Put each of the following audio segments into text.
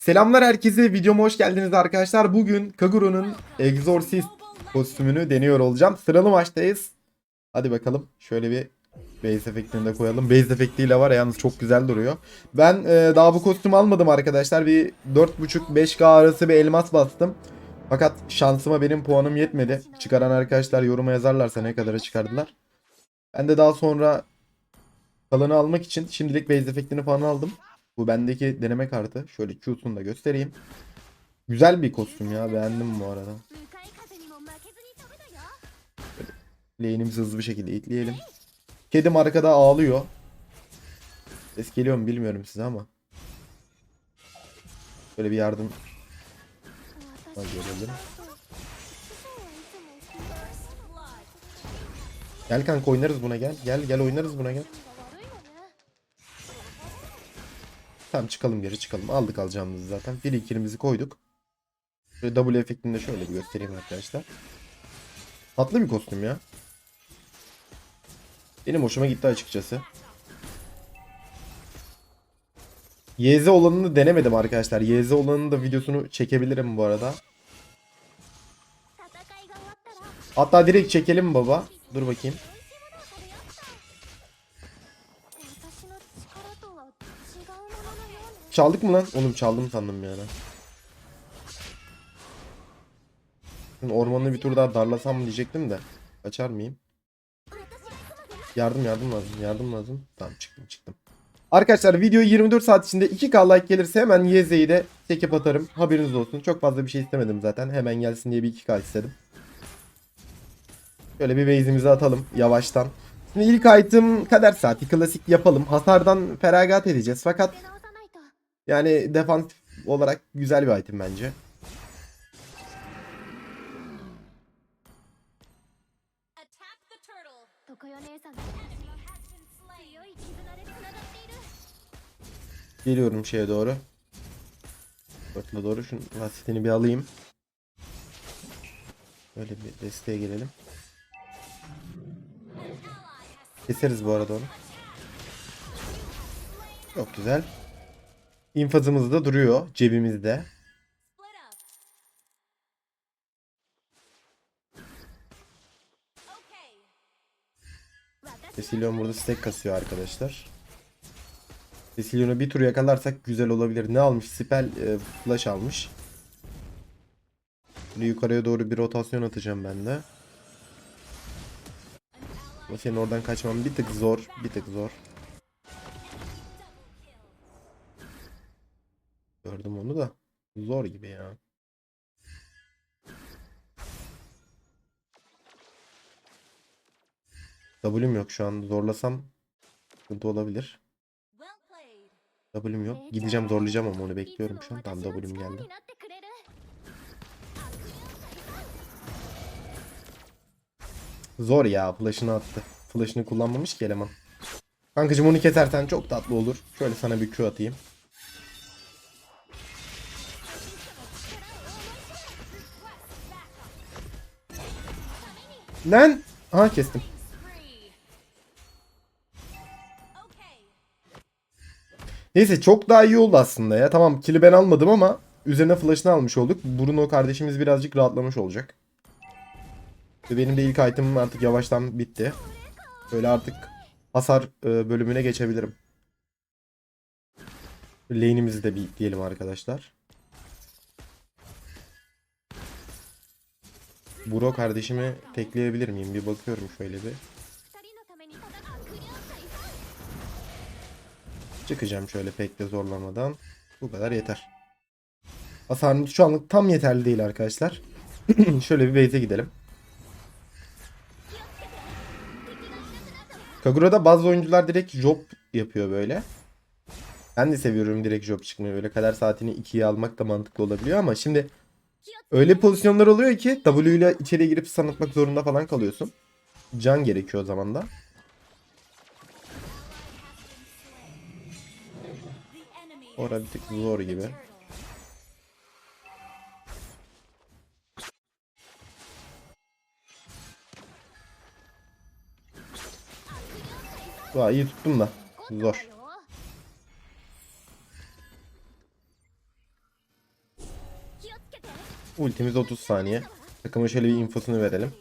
Selamlar herkese. Videoma hoş geldiniz arkadaşlar. Bugün Kaguro'nun Exorcist kostümünü deniyor olacağım. Sıralı maçtayız. Hadi bakalım. Şöyle bir base efektini de koyalım. Base efektiyle var ya yalnız çok güzel duruyor. Ben e, daha bu kostümü almadım arkadaşlar. Bir 4.5-5K arası bir elmas bastım. Fakat şansıma benim puanım yetmedi. Çıkaran arkadaşlar yoruma yazarlarsa ne kadara çıkardılar. Ben de daha sonra kalanı almak için şimdilik base efektini falan aldım. Bu bendeki deneme kartı. Şöyle Q'sunu da göstereyim. Güzel bir kostüm ya. Beğendim bu arada. Lane'imizi hızlı bir şekilde itleyelim. Kedim arkada ağlıyor. Ses geliyor mu bilmiyorum size ama. Böyle bir yardım görelim. Gel kanka oynarız buna gel. Gel gel oynarız buna gel. Tamam çıkalım geri çıkalım. Aldık alacağımızı zaten. Fili ikilimizi koyduk. Şöyle W efektini de şöyle bir göstereyim arkadaşlar. Tatlı bir kostüm ya. Benim hoşuma gitti açıkçası. YZ olanını denemedim arkadaşlar. YZ olanını da videosunu çekebilirim bu arada. Hatta direkt çekelim baba. Dur bakayım. Çaldık mı lan? Oğlum çaldım sandım yani. Şimdi ormanı bir tur daha darlasam diyecektim de. Kaçar mıyım? Yardım yardım lazım. Yardım lazım. Tamam çıktım çıktım. Arkadaşlar video 24 saat içinde 2K like gelirse hemen YZ'yi de çekip atarım. Haberiniz olsun. Çok fazla bir şey istemedim zaten. Hemen gelsin diye bir 2K istedim. Şöyle bir base'imizi atalım yavaştan. Şimdi ilk item kader saati klasik yapalım. Hasardan feragat edeceğiz. Fakat yani defansif olarak güzel bir item bence. Geliyorum şeye doğru. Ortuna doğru. Şunun lastikini bir alayım. Böyle bir desteğe gelelim. Keseriz bu arada onu. Çok güzel. İnfazımız da duruyor cebimizde. Cecilion burada stack kasıyor arkadaşlar. Cecilion'u bir tur yakalarsak güzel olabilir. Ne almış? Spell e, flash almış. Böyle yukarıya doğru bir rotasyon atacağım ben de. Ama senin oradan kaçmam bir tık zor. Bir tık zor. W'm yok şu an. Zorlasam sıkıntı olabilir. W'm yok. Gideceğim zorlayacağım ama onu bekliyorum şu an. Tam W'm geldi. Zor ya. Flash'ını attı. Flash'ını kullanmamış ki eleman. Kankacım onu kesersen çok tatlı olur. Şöyle sana bir Q atayım. Lan! Aha kestim. Neyse çok daha iyi oldu aslında ya. Tamam kill'i ben almadım ama üzerine flash'ını almış olduk. Bruno kardeşimiz birazcık rahatlamış olacak. Ve benim de ilk item'ım artık yavaştan bitti. Böyle artık hasar e, bölümüne geçebilirim. Lane'imizi de bir diyelim arkadaşlar. Bro kardeşimi tekleyebilir miyim? Bir bakıyorum şöyle bir. Çıkacağım şöyle pek de zorlamadan. Bu kadar yeter. Hasarımız şu anlık tam yeterli değil arkadaşlar. şöyle bir base'e gidelim. Kaguro'da bazı oyuncular direkt job yapıyor böyle. Ben de seviyorum direkt job çıkmayı. Öyle kadar saatini 2'ye almak da mantıklı olabiliyor ama şimdi öyle pozisyonlar oluyor ki W ile içeriye girip stun atmak zorunda falan kalıyorsun. Can gerekiyor o zaman da. Orada bir tık zor gibi. Vay iyi tuttum da. Zor. Ultimiz 30 saniye. Takıma şöyle bir infosunu verelim.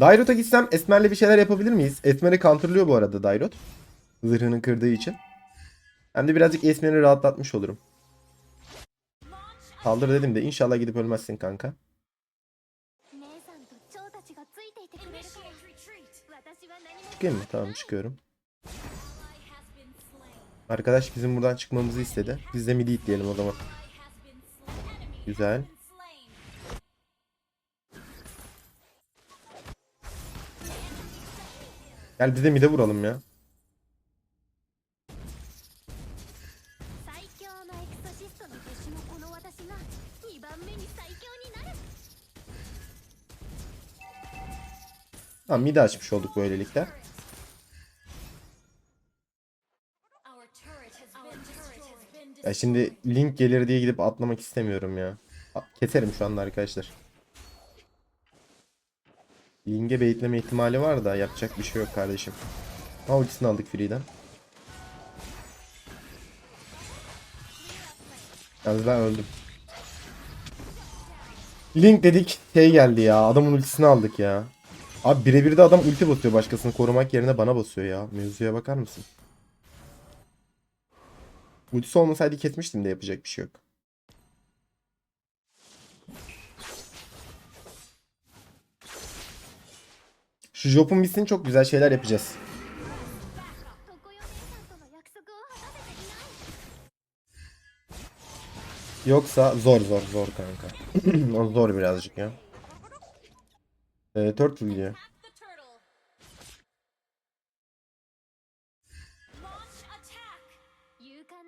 Dairot'a gitsem Esmer'le bir şeyler yapabilir miyiz? Esmer'i counterlıyor bu arada Dairot. Zırhını kırdığı için. Hem de birazcık Esmer'i rahatlatmış olurum. Kaldır dedim de inşallah gidip ölmezsin kanka. Çıkayım mı? Tamam çıkıyorum. Arkadaş bizim buradan çıkmamızı istedi. Biz de midi diyelim o zaman. Güzel. Gel bir de mide vuralım ya. エクソシストの弟子のこの私が2番目に最強になる Tamam mide açmış olduk böylelikle. Our turret has been destroyed. Ya şimdi link gelir diye gidip atlamak istemiyorum ya. A- Keserim şu anda arkadaşlar. Link'e beyitleme ihtimali var da yapacak bir şey yok kardeşim. Ha ultisini aldık Free'den. Yalnız ben öldüm. Link dedik şey geldi ya adamın ultisini aldık ya. Abi birebir de adam ulti basıyor başkasını korumak yerine bana basıyor ya. Mevzuya bakar mısın? Ultisi olmasaydı kesmiştim de yapacak bir şey yok. Şu Jop'un bitsin çok güzel şeyler yapacağız. Yoksa zor zor zor kanka. o zor birazcık ya. Ee, Turtle gidiyor. the turtle. Launch attack. 勇敢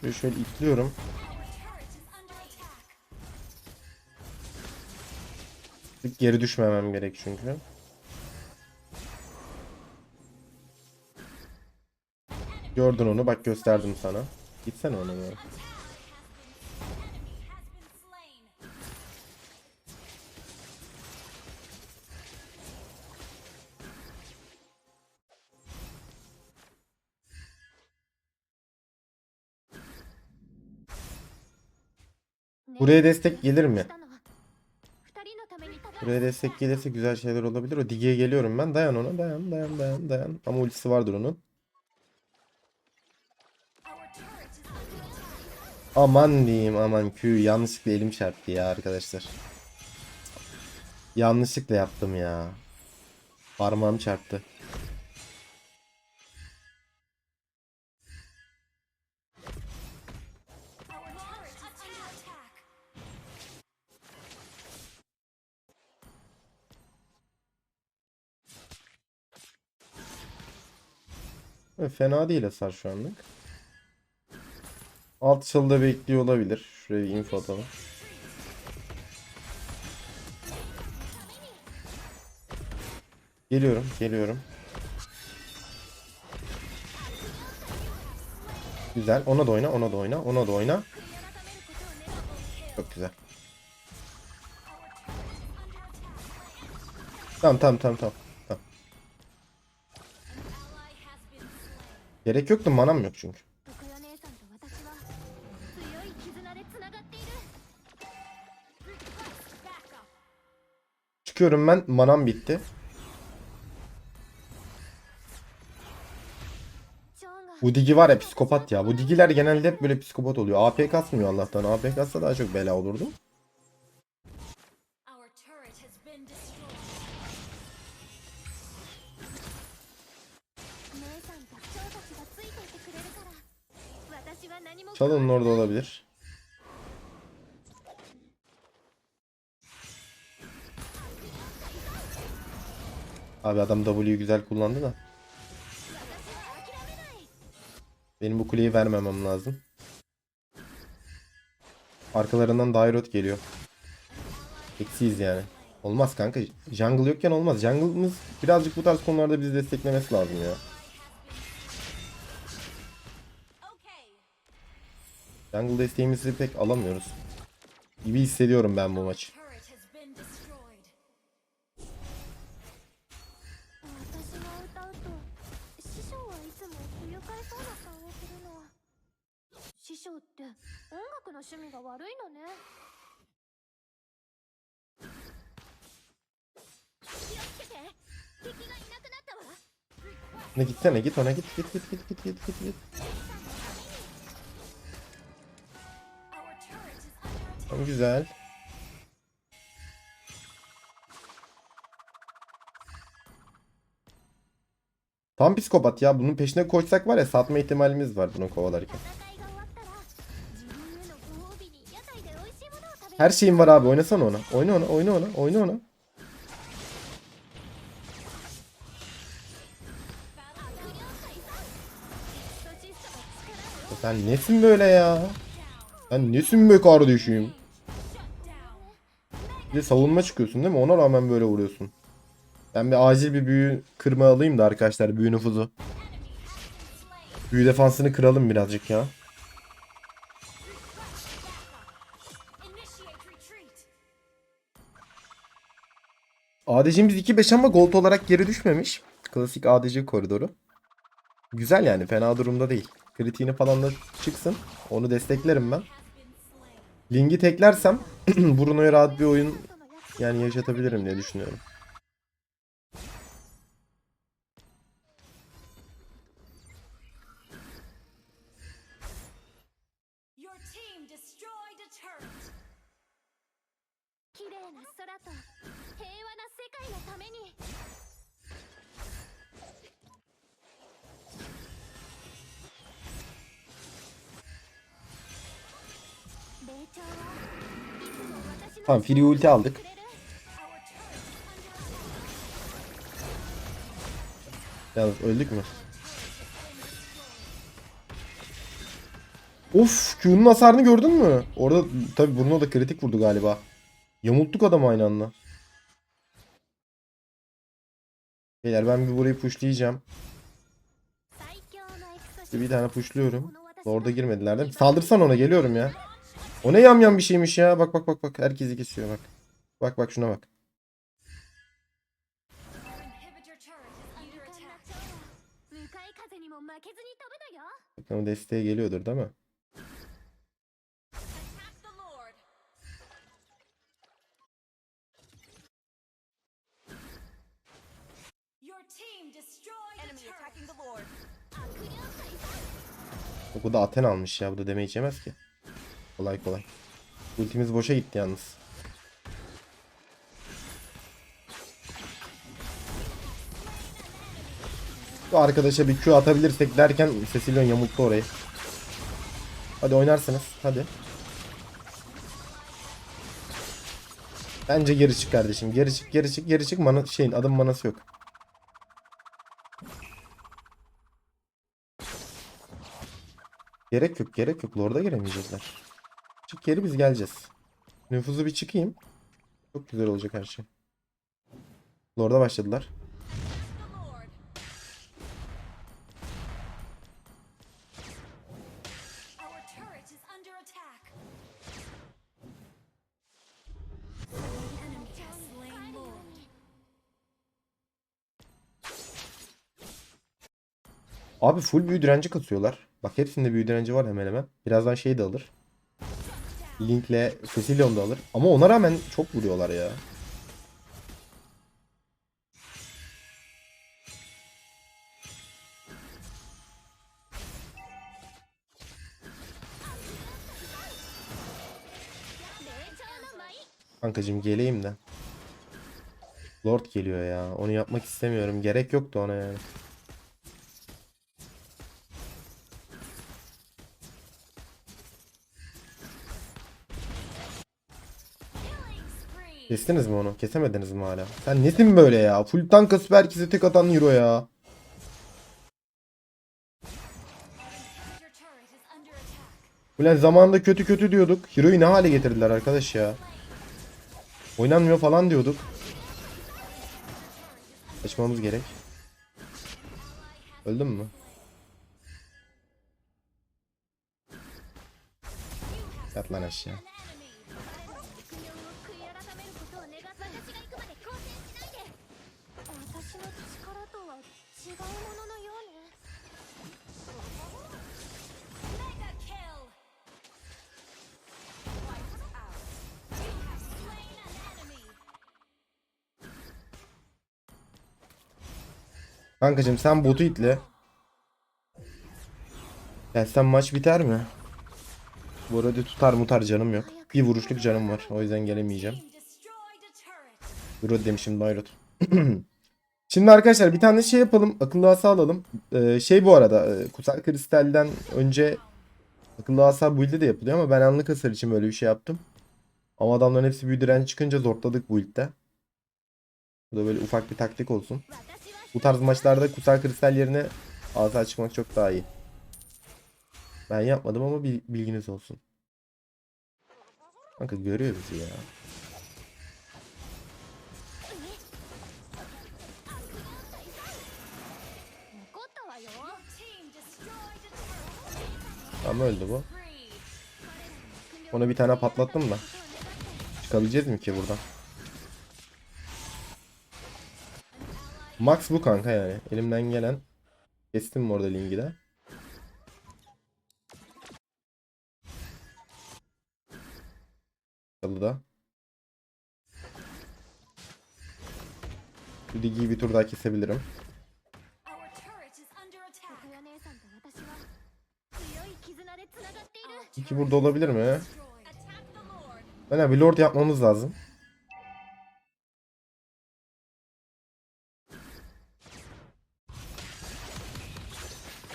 Şurayı şöyle itliyorum. Geri düşmemem gerek çünkü. Gördün onu bak gösterdim sana. Gitsene ona böyle. Buraya destek gelir mi? Buraya destek gelirse güzel şeyler olabilir. O digiye geliyorum ben. Dayan ona. Dayan dayan dayan dayan. Ama ultisi vardır onun. Aman diyeyim aman Q yanlışlıkla elim çarptı ya arkadaşlar. Yanlışlıkla yaptım ya. Parmağım çarptı. E, Fena değil hasar şu anlık. Alt çalıda bekliyor olabilir. Şuraya info atalım. Geliyorum, geliyorum. Güzel. Ona da oyna, ona da oyna, ona da oyna. Çok güzel. Tamam, tamam, tamam, tamam. Gerek yoktu manam yok çünkü. Çıkıyorum ben manam bitti. Bu digi var ya psikopat ya. Bu digiler genelde hep böyle psikopat oluyor. AP kasmıyor Allah'tan. AP kassa daha çok bela olurdu. Talon'un orada olabilir. Abi adam W'yu güzel kullandı da. Benim bu kuleyi vermemem lazım. Arkalarından Dairot geliyor. Eksiyiz yani. Olmaz kanka. Jungle yokken olmaz. Jungle'ımız birazcık bu tarz konularda bizi desteklemesi lazım ya. Jungle desteğimizi pek alamıyoruz. Gibi hissediyorum ben bu maçı. Ne gitsene git ona git git git git git git git. Tamam güzel. Tam psikopat ya. Bunun peşine koşsak var ya satma ihtimalimiz var bunu kovalarken. Her şeyim var abi. Oynasana ona. Oyna ona. Oyna ona. Oyna ona. Sen nesin böyle ya? Sen nesin be kardeşim? Bir de savunma çıkıyorsun değil mi? Ona rağmen böyle vuruyorsun. Ben bir acil bir büyü kırma alayım da arkadaşlar büyü nüfuzu. Büyü defansını kıralım birazcık ya. ADC'miz 2-5 ama gold olarak geri düşmemiş. Klasik ADC koridoru. Güzel yani fena durumda değil. Kritiğini falan da çıksın. Onu desteklerim ben. Ling'i teklersem Bruno'ya rahat bir oyun yani yaşatabilirim diye düşünüyorum. Tamam free ulti aldık. Yalnız öldük mü? Of Q'nun hasarını gördün mü? Orada tabi Bruno da kritik vurdu galiba. Yamulttuk adam aynı anda. Beyler ben bir burayı pushlayacağım. İşte bir tane pushluyorum. Orada girmediler değil mi? Saldırsan ona geliyorum ya. O ne yamyam bir şeymiş ya. Bak bak bak bak. Herkesi kesiyor bak. Bak bak şuna bak. Bakalım desteğe geliyordur değil mi? Bu da Aten almış ya. Bu da deme içemez ki. Kolay kolay. Ultimiz boşa gitti yalnız. Bu arkadaşa bir Q atabilirsek derken Cecilion yamulttu orayı. Hadi oynarsınız. Hadi. Bence geri çık kardeşim. Geri çık, geri çık, geri çık. Mana, şeyin adım manası yok. Gerek yok, gerek yok. Lord'a giremeyecekler. Geri biz geleceğiz. Nüfuzu bir çıkayım. Çok güzel olacak her şey. Lord'a başladılar. Abi full büyü direnci katıyorlar. Bak hepsinde büyü direnci var hemen hemen. Birazdan şey de alır. Link'le Cecilion da alır. Ama ona rağmen çok vuruyorlar ya. Kankacım geleyim de. Lord geliyor ya. Onu yapmak istemiyorum. Gerek yoktu ona yani. Kestiniz mi onu? Kesemediniz mi hala? Sen nesin böyle ya? Full tank kasıp herkese tek atan Euro ya. Ulan zamanında kötü kötü diyorduk. Hero'yu ne hale getirdiler arkadaş ya. Oynanmıyor falan diyorduk. Kaçmamız gerek. Öldün mü? Yat lan aşağı. Kankacım sen botu itle. Gelsen maç biter mi? Bu arada tutar mutar canım yok. Bir vuruşluk canım var. O yüzden gelemeyeceğim. Euro demişim Dairot. Şimdi arkadaşlar bir tane şey yapalım. Akıllı asa alalım. Ee, şey bu arada e, kutsal kristalden önce akıllı asa build'de de yapılıyor ama ben anlık hasar için böyle bir şey yaptım. Ama adamların hepsi büyü direnci çıkınca zorladık bu build'de. Bu da böyle ufak bir taktik olsun. Bu tarz maçlarda kutsal kristal yerine ağzı çıkmak çok daha iyi. Ben yapmadım ama bilginiz olsun. Kanka görüyor bizi ya. Tamam öldü bu. Ona bir tane patlattım da. Çıkabileceğiz mi ki buradan? Max bu kanka yani. Elimden gelen. Kestim orada linki de. Salıda. Şu bir tur daha kesebilirim. İki burada olabilir mi? Ben bir lord yapmamız lazım.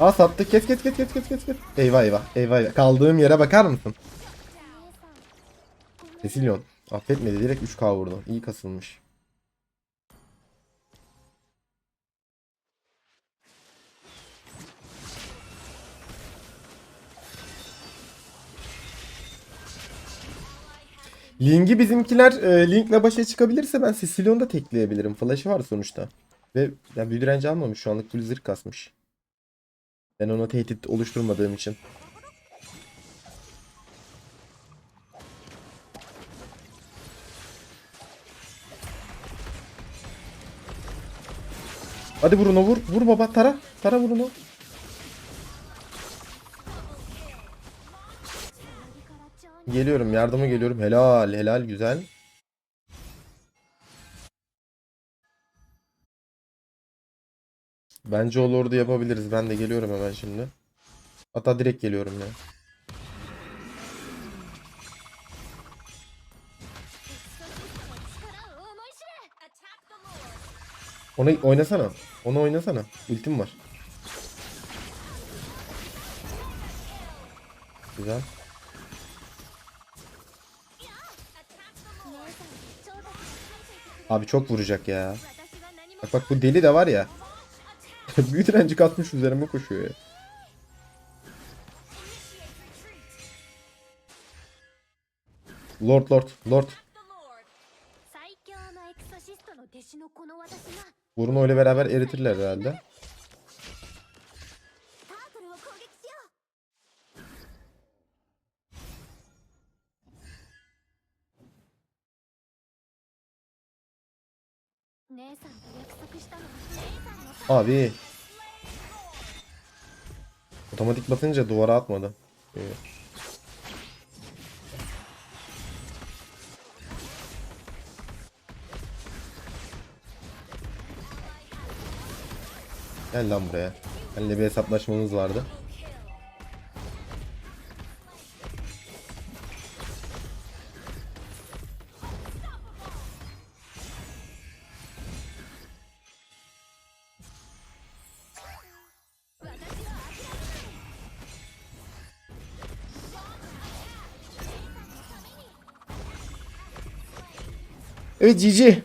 Aa sattı. Kes kes kes kes kes kes. kes. Eyvah eyvah. Eyvah eyvah. Kaldığım yere bakar mısın? Cecilion. Affetmedi. Direkt 3K vurdu. İyi kasılmış. Link'i bizimkiler e, Link'le başa çıkabilirse ben Cecilion'u da tekleyebilirim. Flash'ı var sonuçta. Ve yani büyü direnci almamış şu anlık full zırh kasmış. Ben ona tehdit oluşturmadığım için. Hadi Bruno vur. Vur baba. Tara. Tara Bruno. Geliyorum. Yardıma geliyorum. Helal. Helal. Güzel. Bence o lordu yapabiliriz. Ben de geliyorum hemen şimdi. Hatta direkt geliyorum ya. Onu oynasana. Onu oynasana. Ultim var. Güzel. Abi çok vuracak ya. Bak bak bu deli de var ya. Büyü direnci katmış üzerime koşuyor ya. Lord Lord Lord. Bruno ile beraber eritirler herhalde. Abi. Otomatik basınca duvara atmadı. Ee, Gel lan buraya. Seninle bir hesaplaşmamız vardı. Evet GG.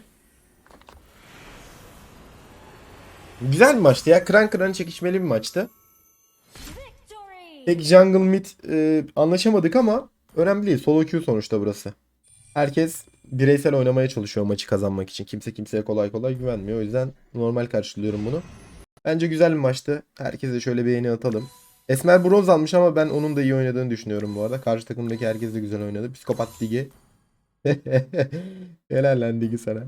Güzel bir maçtı ya. Kıran kıran çekişmeli bir maçtı. Tek jungle mid e, anlaşamadık ama önemli değil. Solo queue sonuçta burası. Herkes bireysel oynamaya çalışıyor maçı kazanmak için. Kimse kimseye kolay kolay güvenmiyor. O yüzden normal karşılıyorum bunu. Bence güzel bir maçtı. Herkese şöyle beğeni atalım. Esmer bronz almış ama ben onun da iyi oynadığını düşünüyorum bu arada. Karşı takımdaki herkes de güzel oynadı. Psikopat Digi. Helal lan Digi sana.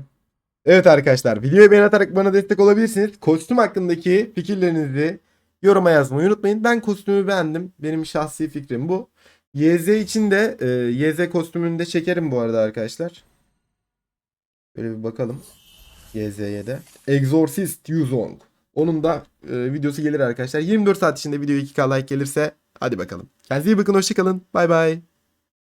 Evet arkadaşlar videoyu beğen atarak bana destek olabilirsiniz. Kostüm hakkındaki fikirlerinizi yoruma yazmayı unutmayın. Ben kostümü beğendim. Benim şahsi fikrim bu. YZ için de e, YZ kostümünü de çekerim bu arada arkadaşlar. Böyle bir bakalım. YZ'ye de. Exorcist Yuzong. Onun da e, videosu gelir arkadaşlar. 24 saat içinde video 2K like gelirse hadi bakalım. Kendinize iyi bakın hoşçakalın. Bay bay.